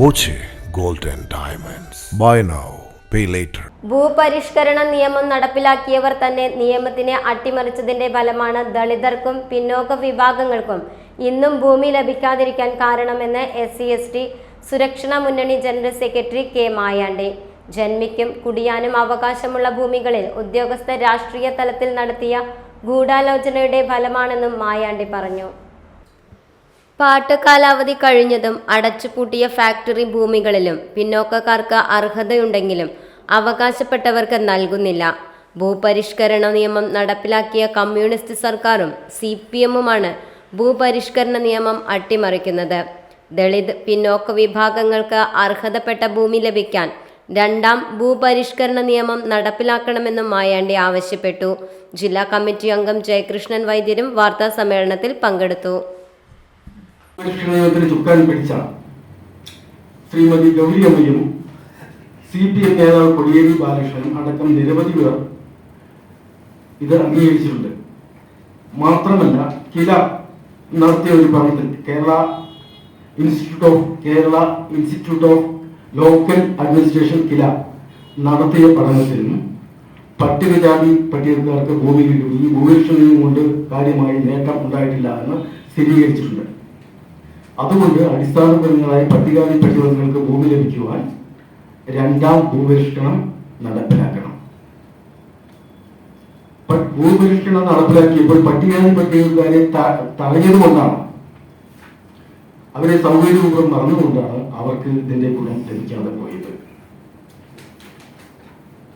Boche gold and diamonds. Buy now pay later. ഭൂപരിഷ്കരണ നിയമം നടപ്പിലാക്കിയവർ തന്നെ നിയമത്തിനെ അട്ടിമറിച്ചതിന്റെ ഫലമാണ് ദളിതർക്കും പിന്നോക്ക വിഭാഗങ്ങൾക്കും ഇന്നും ഭൂമി ലഭിക്കാതിരിക്കാൻ കാരണമെന്ന് എസ് സി എസ് ടി സുരക്ഷാ മുന്നണി ജനറൽ സെക്രട്ടറി കെ മായാണ്ടി ജന്മിക്കും കുടിയാനും അവകാശമുള്ള ഭൂമികളിൽ ഉദ്യോഗസ്ഥ രാഷ്ട്രീയ തലത്തിൽ നടത്തിയ ഗൂഢാലോചനയുടെ ഫലമാണെന്നും മായാണ്ടി പറഞ്ഞു. പാട്ട് കാലാവധി കഴിഞ്ഞതും അടച്ചുപൂട്ടിയ ഫാക്ടറി ഭൂമികളിലും പിന്നോക്കക്കാർക്ക് അർഹതയുണ്ടെങ്കിലും അവകാശപ്പെട്ടവർക്ക് നൽകുന്നില്ല. ഭൂപരിഷ്കരണ നിയമം നടപ്പിലാക്കിയ കമ്മ്യൂണിസ്റ്റ് സർക്കാരും സി പി എമ്മുമാണ് ഭൂപരിഷ്കരണ നിയമം അട്ടിമറിക്കുന്നത്. ദളിത് പിന്നോക്ക വിഭാഗങ്ങൾക്ക് അർഹതപ്പെട്ട ഭൂമി ലഭിക്കാൻ രണ്ടാം ഭൂപരിഷ്കരണ നിയമം നടപ്പിലാക്കണമെന്നും മായാണ്ടി ആവശ്യപ്പെട്ടു. ജില്ലാ കമ്മിറ്റി അംഗം ജയകൃഷ്ണൻ വൈദ്യരും വാർത്താ സമ്മേളനത്തിൽ പങ്കെടുത്തു. പരിഷ്കരണത്തിന് ചുക്കാൻ പിടിച്ച ശ്രീമതി ഗൗരിയമ്മയും സി പി എം നേതാവ് കൊടിയേരി ബാലകൃഷ്ണനും അടക്കം നിരവധി പേർ ഇത് അംഗീകരിച്ചിട്ടുണ്ട്. മാത്രമല്ല കില നടത്തിയ ഒരു പഠനത്തിൽ Kerala institute of Kerala institute of local administration KILA നടത്തിയ പഠനത്തിനും പട്ടികജാതി പട്ടികക്കാർക്ക് ഭൂമി കിട്ടും. ഈ ഭൂരിഷ്ണയും കൊണ്ട് കാര്യമായി നേട്ടം ഉണ്ടായിട്ടില്ല എന്ന് സ്ഥിരീകരിച്ചിട്ടുണ്ട്. അതുകൊണ്ട് അടിസ്ഥാനപരങ്ങളായ പട്ടികാതി പട്ടികങ്ങൾക്ക് ഭൂമി ലഭിക്കുവാൻ രണ്ടാം ഭൂപരിഷ്കരണം നടപ്പിലാക്കണം. ഭൂപരിഷ്കരണം നടപ്പിലാക്കിയപ്പോൾ പട്ടികാതി പട്ടികക്കാരെ തടഞ്ഞതുകൊണ്ടാണ് അവരെ സൗകര്യപൂർവം മറന്നുകൊണ്ടാണ് അവർക്ക് ഇതിന്റെ ഗുണം ലഭിക്കാതെ പോയത്.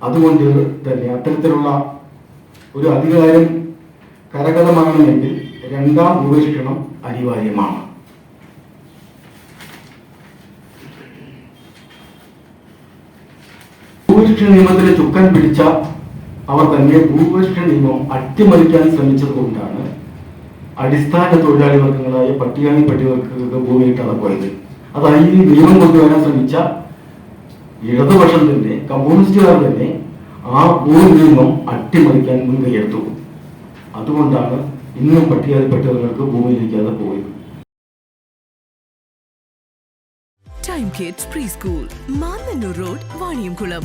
അതുകൊണ്ട് തന്നെ അത്തരത്തിലുള്ള ഒരു അധികാരം കരകതമാകണമെങ്കിൽ രണ്ടാം ഭൂപരിഷ്കരണം അനിവാര്യമാണ്. ഭൂപരിഷ്കരണ നിയമത്തിന് ചുക്കാൻ പിടിച്ച അവർ തന്നെ ഭൂപരിഷ്ഠ നിയമം അട്ടിമറിക്കാൻ ശ്രമിച്ചത് കൊണ്ടാണ് അടിസ്ഥാന തൊഴിലാളി വർഗങ്ങളായ പട്ടികാണി ഭൂമി കിട്ടാതെ പോയത്. അതായത് ഈ നിയമം കൊണ്ടുവരാൻ ശ്രമിച്ച ഇടതുപക്ഷം തന്നെ കമ്മ്യൂണിസ്റ്റുകാർ തന്നെ ആ ഭൂമി നിയമം അട്ടിമറിക്കാൻ മുൻകൈയെടുത്തു. അതുകൊണ്ടാണ് ഇന്നും ഭൂമി ലഭിക്കാതെ പോയത്. Time Kids Preschool, school Road, Vaniyamkulam